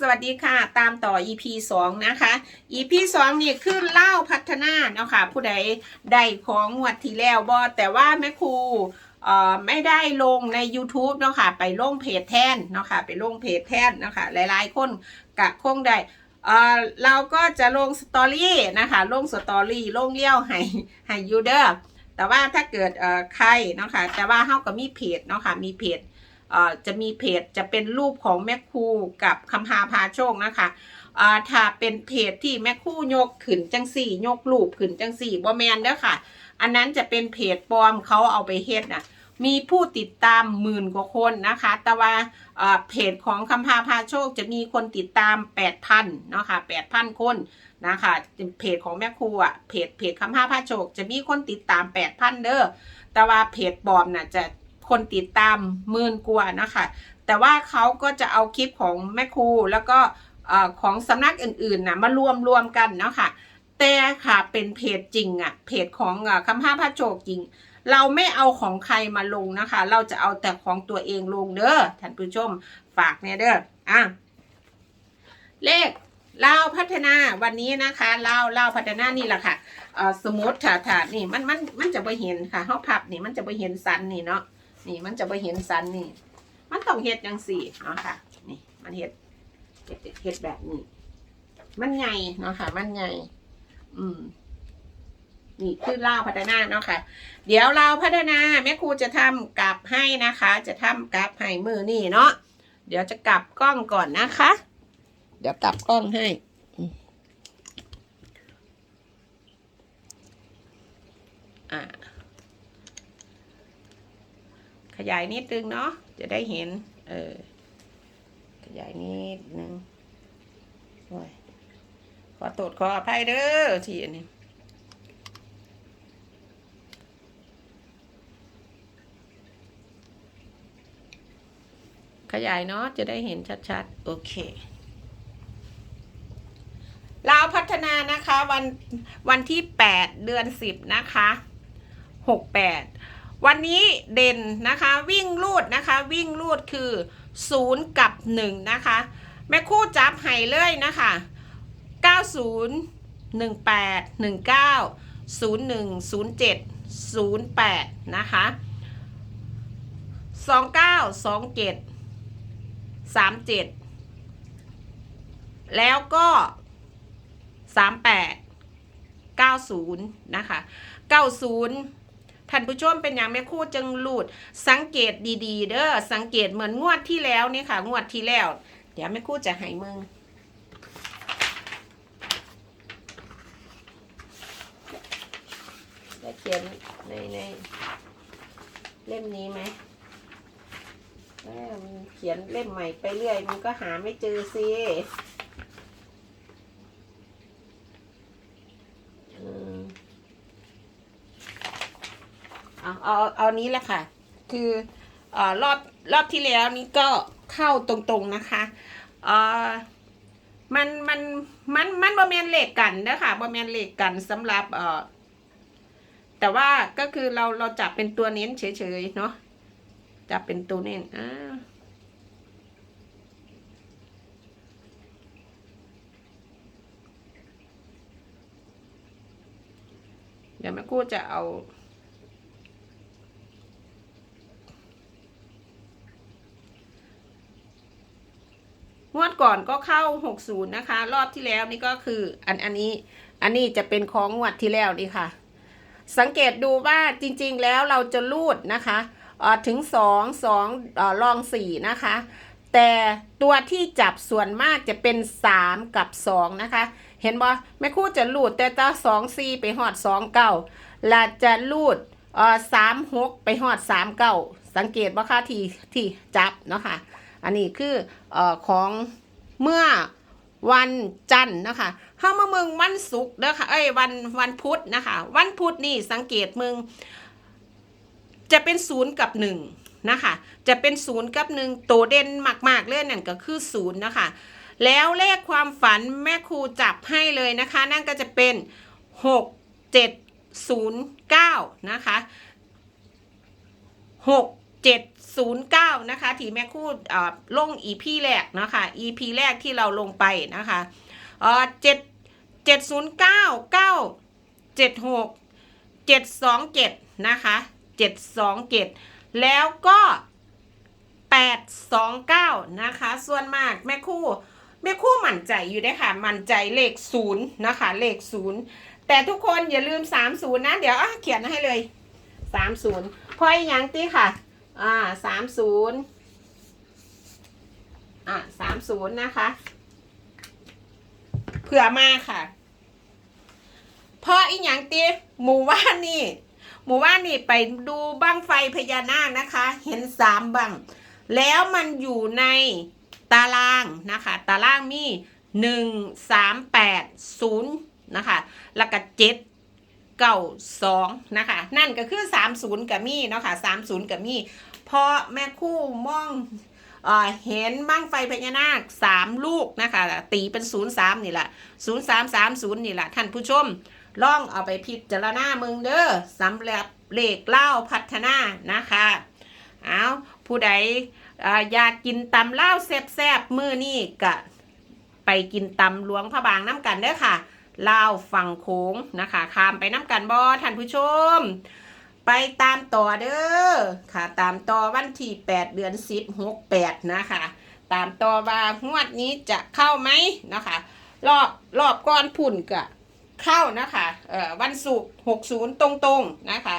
สวัสดีค่ะ ตามต่อ EP 2 นะคะ EP 2 นี่คือเล่าพัฒนาเนาะค่ะ ผู้ใดได้ของงวดที่แล้วบ่แต่ว่าแม่ครูเอ่อไม่ได้ลงใน YouTube เนาะค่ะ ไปลงเพจแทนเนาะค่ะ ไปลงเพจแทนเนาะค่ะ หลายๆ คนกะคงได้เอ่อเราก็จะลงสตอรี่นะคะ ลงสตอรี่ ลงเลี้ยวให้ให้ยูเดอร์แต่ว่าถ้าเกิดเอ่อใครเนาะค่ะ แต่ว่าเฮาก็มีเพจเนาะค่ะ มีเพจ จะมีเพจจะเป็นรูปของแม่ครูกับคำพาพาโชคนะคะอ่าถ้าเป็นเพจที่แม่ครูยกขึ้นจังสี่ ยกรูปขึ้นจังสี่บ่แมนเด้อค่ะ อันนั้นจะเป็นเพจปลอมเขาเอาไปเฮ็ดน่ะมีผู้ติดตามหมื่นกว่าคนนะคะ แต่ว่าเพจของคำพาพาโชคจะมีคนติดตาม 8,000เนาะค่ะ8,000 คนนะคะเพจของแม่ครูอะเพจเพจคำพาพาโชค จะมีคนติดตาม 8,000 เด้อแต่ว่าเพจปลอมน่ะจะ คนติดตามหมื่นกว่านะคะ แต่ว่าเขาก็จะเอาคลิปของแม่ครูแล้วก็ของสำนักอื่นๆนะมารวมรวมกันเนาะค่ะแต่ค่ะเป็นเพจจริงอะเพจของอะคำห้าพระโจกจริง เราไม่เอาของใครมาลงนะคะ เราจะเอาแต่ของตัวเองลงเด้อท่านผู้ชมฝากเนี่ยเด้ออะเลขเล่าพัฒนาวันนี้นะคะเล่าเล่าพัฒนานี่แหละค่ะเอ่อสมมติถาถาดนี่มันมันมันจะไปเห็นค่ะเขาพับนี่มันจะไปเห็นสันนี่เนาะ นี่มันจะไปเห็นสันนี่ มันต้องเห็ดจังสี่เนาะค่ะ นี่ มันเห็ดเห็ดแบบนี้ มันไงเนาะค่ะ มันไงอืมนี่คือลาพัฒนาเนาะค่ะ เดี๋ยวลาพัฒนาแม่ครูจะทำกลับให้นะคะ จะทำกลับให้มือนี่เนาะเดี๋ยวจะกลับกล้องก่อนนะคะ เดี๋ยวกลับกล้องให้อ่า ขยายนิดนึงเนาะจะได้เห็น เออ ขยายนิดนึงโอ้ยขอโทษขออภัยเด้อทีอันนี้ขยายเนาะจะได้เห็นชัดๆ โอเคลาวพัฒนานะคะวันวันที่ 8 เดือน 10 นะคะ 68 วันนี้เด่นนะคะวิ่งลูดนะคะ วิ่งลูดคือ 0 กับ 1 นะคะ แม่คู่จับไห่เลยนะคะ 90 18 19 01 07 08 นะคะ 29 27 37 แล้วก็ 38 90 นะคะ 90 ท่านผู้ชมเป็นอย่างแม่คู่จึงรูดสังเกตดีๆ เด้อสังเกตเหมือนงวดที่แล้วนี่ค่ะ งวดที่แล้ว เดี๋ยวแม่คู่จะให้มึงได้เขียนในในเล่มนี้ไหมเขียนเล่มใหม่ไปเรื่อยมันก็หาไม่เจอสิ เอาเอาเอานี้แหละค่ะ คืออ่อรอบรอบที่แล้วนี้ก็เข้าตรงๆนะคะเออมันมันมันมันบอแมนเหล็กกันนะคะบอแมนเหล็กกันสำหรับเออแต่ว่าก็คือเราเราจับเป็นตัวเน้นเฉยๆเนาะจับเป็นตัวเน้นอ่าเดี๋ยวแม่กู้จะเอา งวดก่อนก็เข้า 60 นะคะ รอบที่แล้วนี่ก็คืออันอันนี้อันนี้จะเป็นของงวดที่แล้วนี่ค่ะ สังเกตดูว่าจริงๆแล้วเราจะรูดนะคะอ่อถึงสองสอออลองสี่นะคะ แต่ตัวที่จับส่วนมากจะเป็นสามกับสองนะคะ เห็นบ่แม่คู่จะรูดแต่ตาสองสี่ไปหอดสองเก้าและจะรูดอ่อสามหกไปหอดสามเก้าสังเกตว่าค่าที่ที่จับเนาะค่ะ อันนี้คืออของเมื่อวันจันทร์นะคะเข้ามาเมืองวันศุกร์เด้อค่ะเอ้ยวันวันพุธนะคะ วันพุธนี่สังเกตมึงจะเป็นศูนย์กับหนึ่งนะคะ จะเป็นศูนย์กับหนึ่งโตเด่นมาก ๆ เลยนั่นก็คือศูนย์นะคะ แล้วเลขความฝันแม่ครูจับให้เลยนะคะ นั่นก็จะเป็นหกเจ็ดศูนย์เก้านะคะหกเจ็ด 09 นะคะ ที่แม่คู่อ่าลง EP แรกนะคะ EP แรกที่เราลงไปนะคะเอ่อ7 709 9 76 727นะคะ727แล้วก็829นะคะ ส่วนมากแม่คู่แม่คู่มั่นใจอยู่ได้ค่ะ มั่นใจเลขศูนย์นะคะเลขศูนย์แต่ทุกคนอย่าลืม30นะ เดี๋ยวเขียนให้เลย30พออีกอย่างตีค่ะ อ่า30อ่า30นย์นะคะ เผื่อมาค่ะ เพราะอีกอย่างตีหมู่บ้านนี่ หมู่บ้านนี่ไปดูบั้งไฟพญานาคนะคะ เห็นสามบัง แล้วมันอยู่ในตารางนะคะ ตารางมีหนึ่งสามแปดศูนย์นะคะ แล้วก็เจ็ด เก้าสองนะคะ นั่นก็คือสามศูนย์กับมีเนาะค่ะสามศูนย์กับมีเพราะแม่คู่มองเออเห็นบั้งไฟพญานาคสามลูกนะคะ ตีเป็นศูนย์สามนี่แหละศูนย์สามสามศูนย์นี่แหละท่านผู้ชมลองเอาไปพิจารณามึงเด้อสำหรับเลขเล่าพัฒนานะคะเอาผู้ใดอ่าอยากกินตำเล่าวแซ่บๆมือนี่ก็ไปกินตำหลวงพระบางน้ำกันเด้อค่ะ ล่าวฝั่งโค้งนะคะข้ามไปน้ำกันบอท่านผู้ชม ไปตามต่อเด้อค่ะ ตามต่อวันที่8เดือน10 6 8นะคะ ตามต่อว่างวดนี้จะเข้าไหมนะคะรอบรอบก้อนพุ่นกะเข้านะคะเอ่อวันศุกร์หกศูนย์ตรงๆนะคะ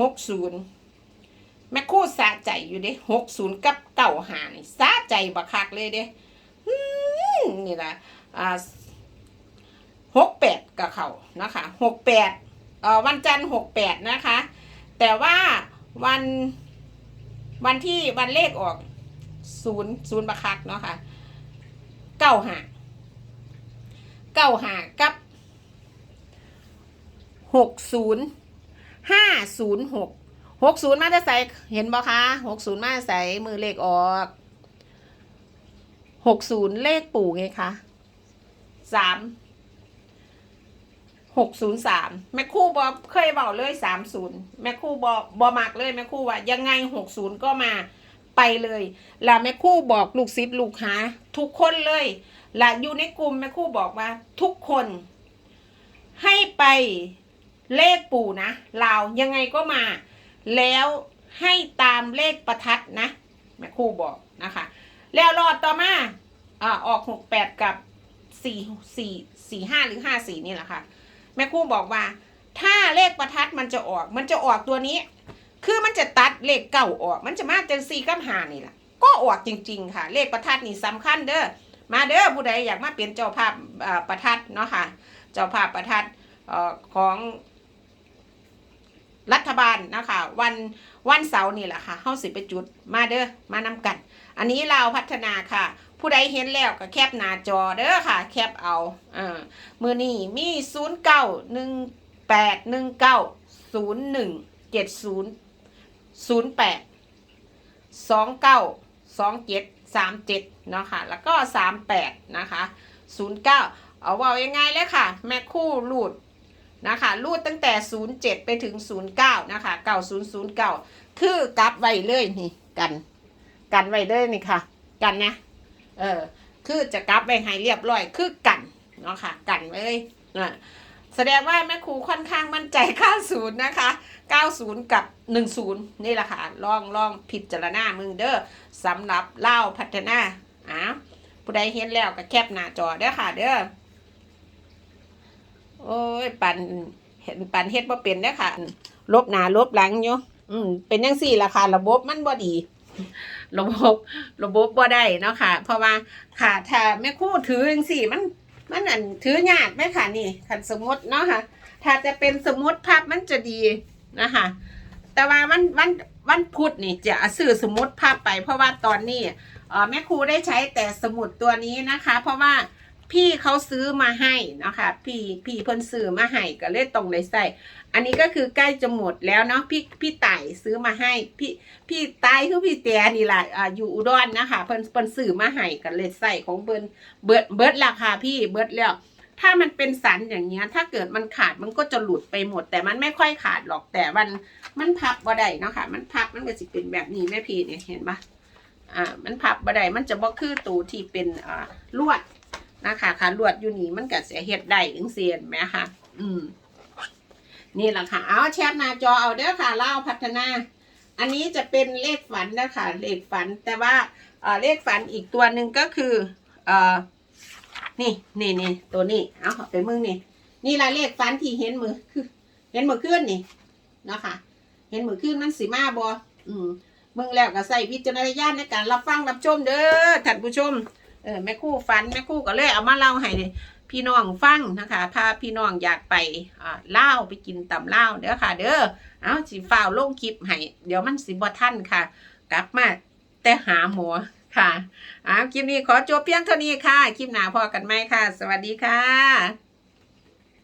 หกศูนย์แม่คู่สะใจอยู่เด้หกศูนย์กับเก่าหานสะใจบักคักเลยเด้อนี่ละอ่า หกแปดกับเขานะคะหกแปดเอ่อวันจันทร์หกแปดนะคะ แต่ว่าวันวันที่วันเลขออกศูนย์ศูนย์บักคักเนาะค่ะเก้าหาเก้าหากับหกศูนย์ห้าศูนย์หกหกศูนย์มาจะใส่เห็นบ่คะหกศูนย์มาใส่มือเลขออกหกศูนย์เลขปู่ไงคะสาม หกศูนย์สามแม่คู่บอเคยบอกเลยสามศูนย์แม่คู่บอบอมักเลยแม่คู่ว่า ยังไงหกศูนย์ก็มาไปเลยแล้วแม่คู่บอกลูกศิษย์ลูกหาทุกคนเลยและอยู่ในกลุ่มแม่คู่บอกว่า ทุกคน ให้ไปเลขปู่นะลายังไงก็มา แล้วให้ตามเลขประทัดนะแม่ครูบอกนะคะ แล้วรอดต่อมาอ่าออกหกแปดกับสี่สี่สี่ห้าหรือห้าสี่นี่แหละค่ะ แม่ครูบอกว่า ถ้าเลขประทัดมันจะออก มันจะออกตัวนี้ คือมันจะตัดเลขเก่าออก มันจะมาจังสี่กับหานี่แหละก็ออกจริง ๆ ค่ะ เลขประทัดนี่สำคัญเด้อมาเด้อผู้ใดอยากมาเปลี่ยนเจ้าภาพประทัดเนาะค่ะ เจ้าภาพประทัดของ รัฐบาลนะคะวันวันเสาร์นี่แหละค่ะเฮาสิไปจุดมาเด้อมานำกัน อันนี้เราพัฒนาค่ะ ผู้ใดเห็นแล้วก็แคปหน้าจอเด้อค่ะ แคปเอาอ่ามือนี้มี0 9 1 8 1 9 0 1 7 0 0 8 2 9 2 7 3 7เนาะค่ะ แล้วก็38นะคะ09เอาว่ายังไงเลยค่ะ แม่คู่รูด นะคะรูดตั้งแต่ 07 ไปถึง 09 นะคะ 9009 คือกลับไว้เลยนี่กัน กันไว้เลยนี่ค่ะ กันนะ เออ คือจะกลับไว้ให้เรียบร้อย คือกันเนาะค่ะ กันไว้เลยนะแสดงว่าแม่ครูค่อนข้างมั่นใจ 90 นะคะ 90 กับ 10 นี่แหละค่ะลองลองพิดจารณามึงเด้อสำหรับเล่าพัฒนาอ้าวผู้ใดเห็นแล้วก็แคปหน้าจอเด้อค่ะเด้อ โอ้ยปันเห็นปันเฮ็ดบ่เป็นเด้อค่ะ ลบหน้าลบหลังอยู่อืมเป็นจังซี่ล่ะค่ะ ระบบมันบ่ดี ระบบระบบบ่ได้เนาะค่ะ เพราะว่าค่ะถ้าแม่ครู่ถือจังซี่มัน มันอันถือยากไหมค่ะนี่คันสมมติเนาะค่ะ ถ้าจะเป็นสมมติภาพมันจะดีนะคะแต่ว่าวันวันวันพุธนี่จะซื้อสมมติภาพไป เพราะว่าตอนนี้อ่อแม่ครูได้ใช้แต่สมุดตัวนี้นะคะ เพราะว่า พี่เขาซื้อมาให้นะคะพี่พี่เพิ่นซื้อมาให้ก็เลยตรงเลยใส่ อันนี้ก็คือใกล้จะหมดแล้วเนาะพี่พี่ไต่ซื้อมาให้ พี่พี่ไต่คือพี่แต่นี่แหละอ่าอยู่อุดรนะคะเพิ่นเพิ่นซื้อมาให้ก็เลยใส่ของเพิ่นเบิดเบิดราคาพี่เบิร์ดแล้วถ้ามันเป็นสันอย่างเงี้ย ถ้าเกิดมันขาดมันก็จะหลุดไปหมด แต่มันไม่ค่อยขาดหรอกแต่มันมันพับบ่ได้เนาะค่ะ มันพับมันก็สิเป็นแบบนี้แม่พี่เนี่ยเห็นปะอ่ามันพับบ่ได้มันจะบ่คือตูที่เป็นอ่าลวด นะคะค่ะลวดอยู่นี่มันก็เสียเฮ็ดได้จังเซียนไหมคะอืม นี่แหละค่ะ เอาแชทหน้าจอเอาเด้อค่ะเล่าพัฒนา อันนี้จะเป็นเลขฝันนะคะเลขฝันแต่ว่าเลขฝันอีกตัวหนึ่งก็คือเอ่อนี่นี่นี่ตัวนี้ เอาไปมึงนี่ นี่ละเลขฝันที่เห็นมือคือเห็นมือขึ้นนี่นะคะ เห็นมือขึ้นมันสีมาบออืมมึงแล้วก็ใส่วิจารณญาณในการรับฟังรับชมเด้อท่านผู้ชม เออแม่คู่ฟันแม่คู่ก็เลยเอามาเล่าให้พี่น้องฟังนะคะ ถ้าพี่น้องอยากไปอ่าเล่าไปกินตำเล่าเด้อค่ะ เด้อเอาสิฟ้าวลงคลิปให้เดี๋ยวมันสิบ่ทันค่ะ กลับมาแต่หาหมอค่ะอ้าคลิปนี้ขอจบเพียงเท่านี้ค่ะ คลิปหน้าพอกันไหมค่ะ สวัสดีค่ะ